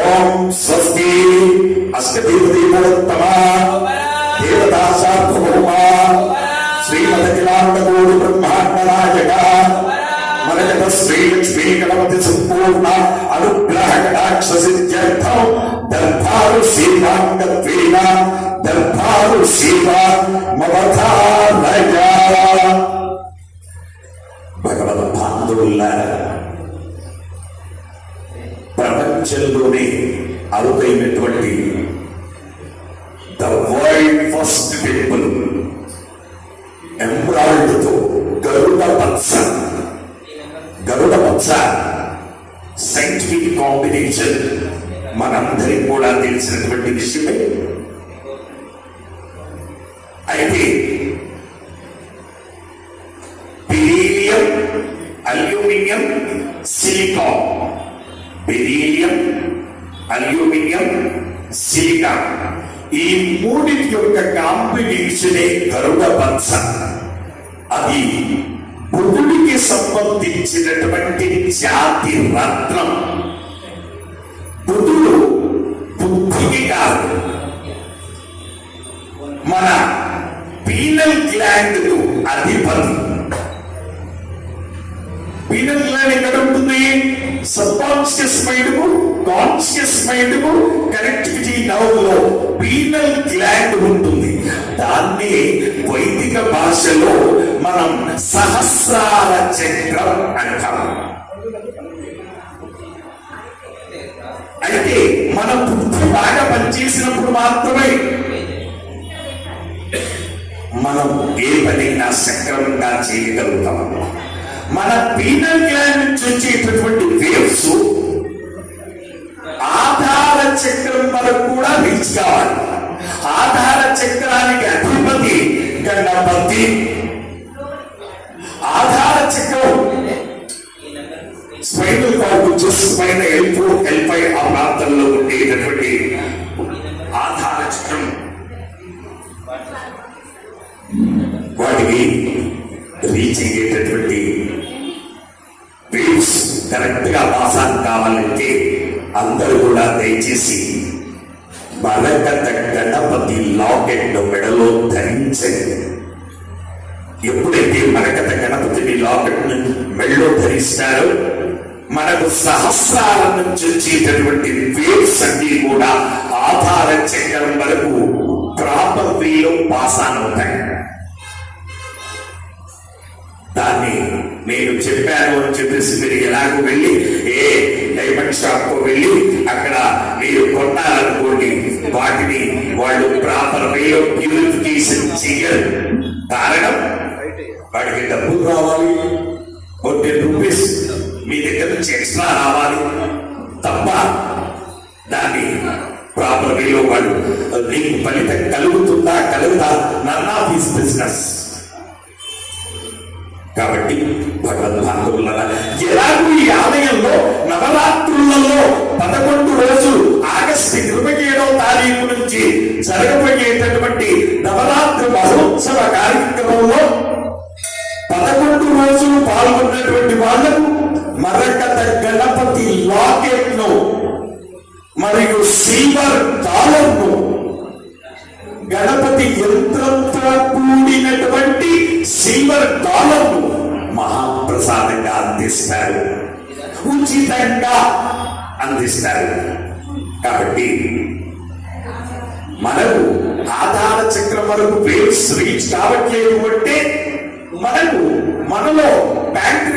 ओम स्वस्ति अष्टदेवदेवोत्तमा देवदासार्थभौमा। श्रीमदखिलान्तकोटि ब्रह्माण्डनायका मनजत श्रीलक्ष्मी गणपति सम्पूर्ण अनुग्रह कटाक्षसिद्ध्यर्थं दर्भारु सेवाङ्गत्वेन दर्भारु सेवा పచ్చ గరుడ పచ్చ సైంటిఫిక్ కాంబినేషన్ మనందరికి కూడా తెలిసినటువంటి విషయమే. అయితే beryllium aluminium silicon. Beryllium aluminium silicon. ఈ మూడింటి యొక్క కాంబినేషనే గరుడ బత్స. అది బుధుడికి సంబంధించినటువంటి జాతి రత్నం. బుధుడు బుద్ధికి కాదు. మన పీనల్ గ్లాండ్ అధిపతి. పీనల్ గ్లాండ్ ఎక్కడ ఉంటుంది సబ్ కాన్షియస్ మైండ్కు కాన్షియస్ మైండ్కు కనెక్టివిటీ నౌన్లో పీనల్ గ్లాండ్ ఉంటుంది. దాన్ని వైదిక భాషలో మనం సహస్రాల చక్రం అంటాం. అయితే మన బుద్ధి బాగా పనిచేసినప్పుడు మాత్రమే మనం ఏ పనైనా సక్రమంగా చేయగలుగుతాం. మన పీనల్ గ్లాండ్ నుంచి వచ్చేటటువంటి వేవ్స్ చక్రం వరకు కూడా రీచ్ కావాలి. ఆధార చక్రానికి అధిపతి గండపతి ఆధార చక్రం. స్పైనల్ కార్డ్ చెస్ పైన ఎల్ ఫోర్ ఎల్ ఫైవ్ ఆ ప్రాంతంలో ఉండేటటువంటి బలకత గణపతి లాకెట్ మెడలో ధరించండి. ఎప్పుడైతే మరకత గణపతిని లాకెట్ మెడలో ధరిస్తారో మనకు సహస్రాల నుంచి వచ్చేటటువంటి వేవ్స్ అన్ని కూడా ఆధార చక్రం వరకు ప్రాపర్ వేలో పాసాన్ అవుతాయి నేను చెప్పాను అని చెప్పేసి మీరు ఎలాగో వెళ్ళి ఏ డైమండ్ షాప్కు వెళ్ళి అక్కడ మీరు కొన్నారనుకోండి వాటిని వాళ్ళు ప్రాపర్ వేలో ప్యూరిఫికేషన్ చేయరు కారణం? వాడికి డబ్బులు రావాలి. కొన్ని రూపీస్ మీ దగ్గర నుంచి ఎక్స్ట్రా రావాలి. తప్ప దాన్ని ప్రాపర్ వేలో వాళ్ళు నీకు ఫలితం కలుగుతుందా కలుగుతా నన్ ఆఫ్ బిజినెస్ కాబట్టి భగవద్భాగవులారా ఎలాగూ ఈ ఆలయంలో నవరాత్రులలో పదకొండు రోజులు ఆగస్టు ఇరవై ఏడవ తారీఖు నుంచి జరగబోయేటటువంటి నవరాత్రి మహోత్సవ కార్యక్రమంలో పదకొండు రోజులు పాల్గొన్నటువంటి వాళ్ళకు మరకత గణపతి లాకెట్ను మరియు సిల్వర్ డాలర్ను గణపతి యంత్రంతో కూడినటువంటి సిల్వర్ డాలర్ మహాప్రసాదంగా అందిస్తారు. ఉచితంగా అందిస్తారు. కాబట్టి మనకు ఆధార చక్రం వరకు వేవ్స్ రీచ్ కావట్లేదు అంటే మనకు మనలో బ్యాంక్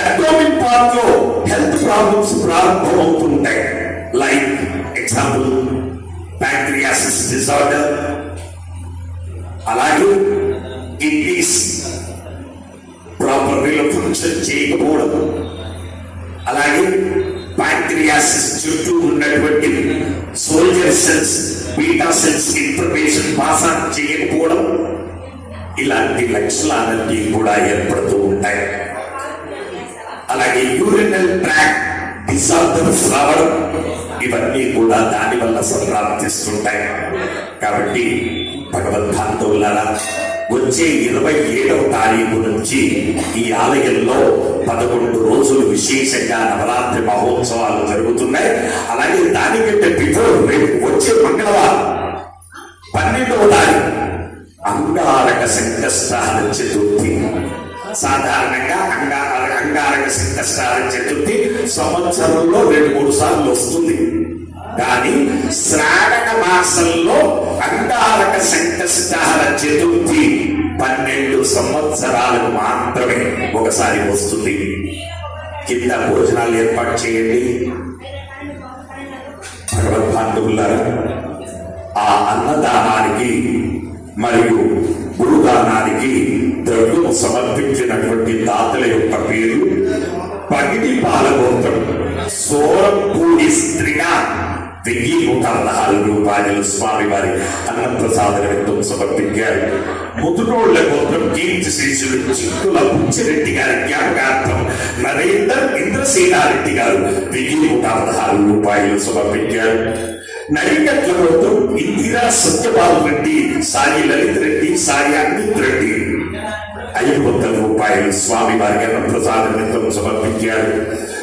అబ్డోమిన్ పార్ట్లో హెల్త్ ప్రాబ్లమ్స్ ప్రారంభమవుతుంటాయి. లైక్ ఎగ్జాంపుల్ ప్యాంక్రియాసిస్ డిజార్డర్ అలాగే కిడ్నీస్ ప్రాపర్ వేలో ఫంక్షన్ చేయకపోవడం. అలాగే ప్యాంక్రియాసిస్ చుట్టూ ఉన్నటువంటి soldier cells beta cells information pass on చేయకపోవడం. ఇలాంటి లక్షణాలన్నీ కూడా ఏర్పడుతూ ఉంటాయి. అలాగే యూరినల్ ట్రాక్ డిసార్డర్స్ రావడం ఇవన్నీ కూడా దానివల్ల సంప్రాప్తిస్తుంటాయి కాబట్టి భగవద్భాంతవులారా వచ్చే ఇరవై ఏడవ తారీఖు నుంచి ఈ ఆలయంలో పదకొండు రోజులు విశేషంగా నవరాత్రి మహోత్సవాలు జరుగుతున్నాయి. అలాగే దానికంటే బిఫోర్ రేపు వచ్చే మంగళవారం పన్నెండవ తారీఖు అంగారక సంకష్టాల చతుర్థి. సాధారణంగా అంగారక అంగారక సంకష్టాల చతుర్థి సంవత్సరంలో రెండు మూడు సార్లు వస్తుంది. కానీ శ్రావణ మాసంలో అంగారక సంకష్టాల చతుర్థి పన్నెండు సంవత్సరాలకు మాత్రమే ఒకసారి వస్తుంది. కింద భోజనాలు ఏర్పాటు చేయండి. భగవద్బాంధవులారా ఆ అన్నదానానికి మరియు గురుదానానికి ద్రవ్యము సమర్పించినటువంటి దాతల యొక్క పేరు పగిడి పాలగోత్రం సోరంపూడి స్త్రీగా వెయ్యి నూట పదహారు రూపాయలు స్వామి వారి అన్నప్రసాద నిమిత్తం సమర్పించారు ముదునోళ్ళ గోత్రం కీర్తి శిష్యులు చిత్తుల బుచ్చిరెడ్డి గారి జ్ఞాపకార్థం నరేందర్ ఇంద్రసేనారెడ్డి గారు వెయ్యి నూట పదహారు రూపాయలు సమర్పించారు నడికట్ల గోత్రం ఇందిరా సత్యబాబు రెడ్డి సాయి లలిత్ రెడ్డి సాయి అమిత్ రెడ్డి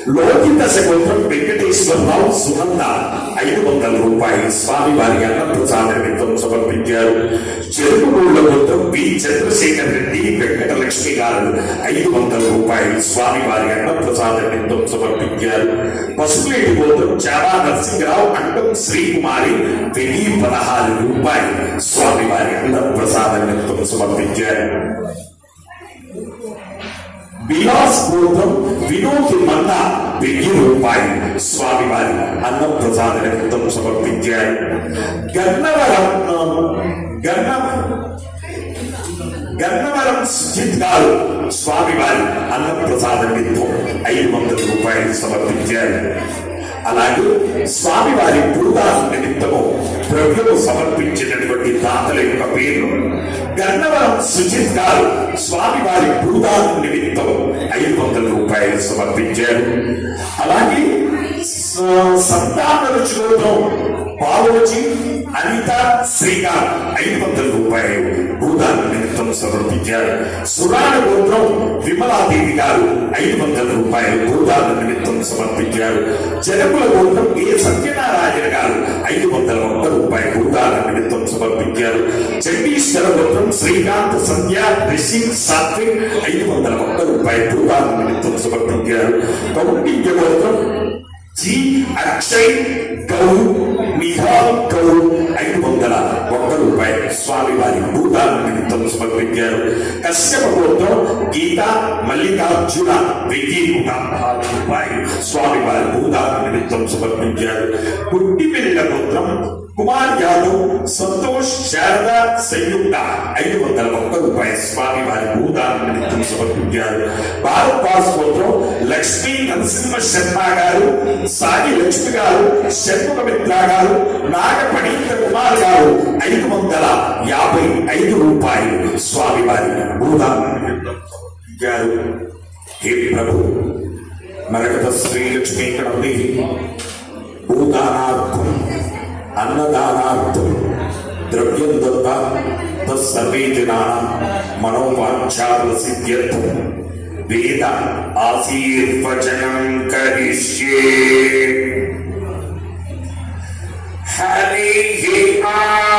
లోకిత సముద్రం వెంకటేశ్వరరావు సునంద ఐదు వందల రూపాయలు స్వామి వారి అన్నప్రసాద నిమిత్తం సమర్పించారు. చెరుకుగూళ్ళ గోత్రం బి చంద్రశేఖర్ రెడ్డి వెంకటలక్ష్మి గారు ఐదు వందల రూపాయలు స్వామి వారి అన్నప్రసాద నిమిత్తం సమర్పించారు. పసుపులేటి గోత్రం చారా నరసింహరావు అండం శ్రీకుమారి వెయ్యి పదహారు రూపాయలు స్వామి వారి అన్నప్రసాద నిమిత్తం సమర్పించారు. విలాస్ గోత్రం వినోద్ మన్న వెయ్యి రూపాయలు. స్వామి వారి అన్న ప్రసాద సమర్పించారు గన్నవరం గన్న గన్నవరం సుజిత్ గారు స్వామివారి అన్న ప్రసాద నిమిత్తం ఐదు వందల రూపాయలు సమర్పించారు. అలాగే స్వామి వారి పూర్వాస నిమిత్తము ప్రభువు సమర్పించినటువంటి దాతల యొక్క పేరు గన్నవరం సుజిత్ గారు స్వామి వారి భూదాన నిమిత్తం ఐదు వందల రూపాయలు సమర్పించారు. అలాగే సంతాన రుచులతో పాలోచి అనిత శ్రీకాంత్ ఐదు వందల రూపాయలు సమర్పించారు సురాణ గోత్రం విమలాదేవి గారు ఐదు వందల రూపాయలు భూదాన నిమిత్తం సమర్పించారు జనకుల గోత్రం ఏ సత్యనారాయణ గారు ఐదు వందల ఒక్క రూపాయలు భూదాన నిమిత్తం సమర్పించారు చండీశ్వర గోత్రం శ్రీకాంత్ సంధ్య రిషిక్ సాత్విక్ ఐదు వందల ఒక్క రూపాయలు భూదాన నిమిత్తం సమర్పించారు కౌండిన్య గోత్రం జి అక్షయ్ గౌర్ నిహాల్ గౌర్ ఐదు వందల ఒక్క రూపాయలు స్వామి వారి భూతాల నిమిత్తం సమర్పించారు కశ్యప గోత్రం గీత మల్లికార్జున వెయ్యి స్వామి వారి భూదాత నిమిత్తం సమర్పించారు పుట్టిపెళ్ళ గోత్రం కుమార్ యాదవ్ సంతోష్ శారద సంయుక్త ఐదు వందల ఒక్క రూపాయలు స్వామి వారి భూదాన నిమిత్తం సమర్పించారు. భారత్ పాస్ కోసం లక్ష్మీ నరసింహ శర్మ గారు సాగి లక్ష్మి గారు షణ్ముఖ మిత్ర గారు నాగ పణీంద్ర కుమార్ గారు ఐదు వందల యాభై ఐదు రూపాయలు స్వామి వారి భూదాన నిమిత్తం సమర్పించారు. హే ప్రభు మరకత శ్రీలక్ష్మి ఇక్కడ ఉంది భూదానార్థం అన్నదానార్థం द्रव्यं दत्ता तत्सर्वे जनाः मनोवाञ्छावसिद्ध्यर्थं वेद आशीर्वचनं करिष्ये हरिः आ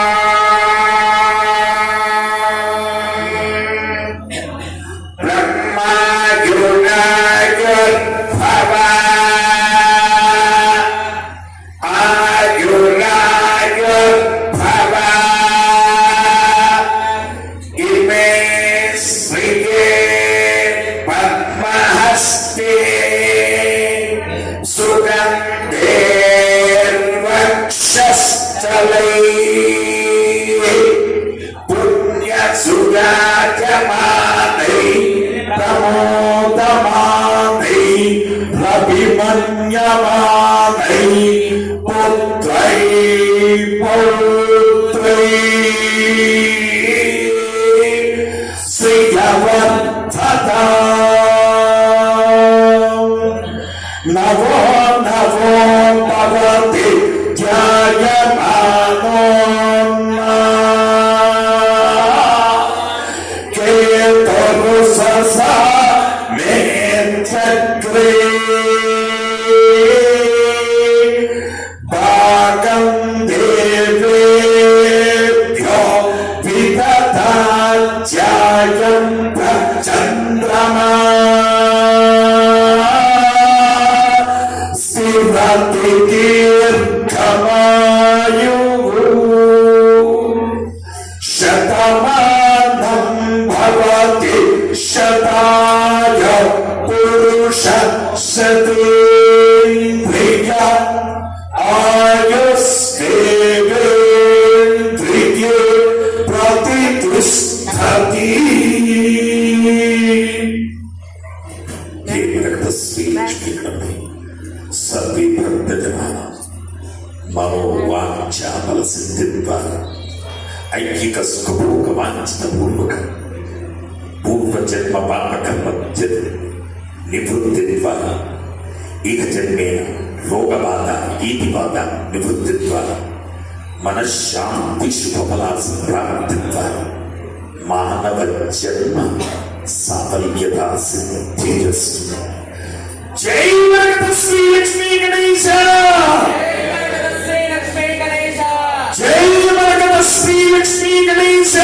believe. దేవుడక శ్రీ లక్ష్మీ సర్వే భక్తజనాల మనోవాంఛాబల సిద్ధి ద్వారా ఐకిక సుఖభోగ వాంఛిత పూర్వక పూర్వజన్మ పాపకర్మ నివృత్తి ద్వారా ఇక జన్మేన రోగబాధ ఈతిబాధ నివృత్తిత్వ మనశ్శాంతి శుభఫలా సంప్రాప్తిత్వ మానవ జన్మ సాఫల్యత సిద్ధిరస్తు జై భగత శ్రీ లక్ష్మీ గణేశ! శ్రీ లక్ష్మీ గణేశ! జై భగత శ్రీ లక్ష్మీ గణేశ!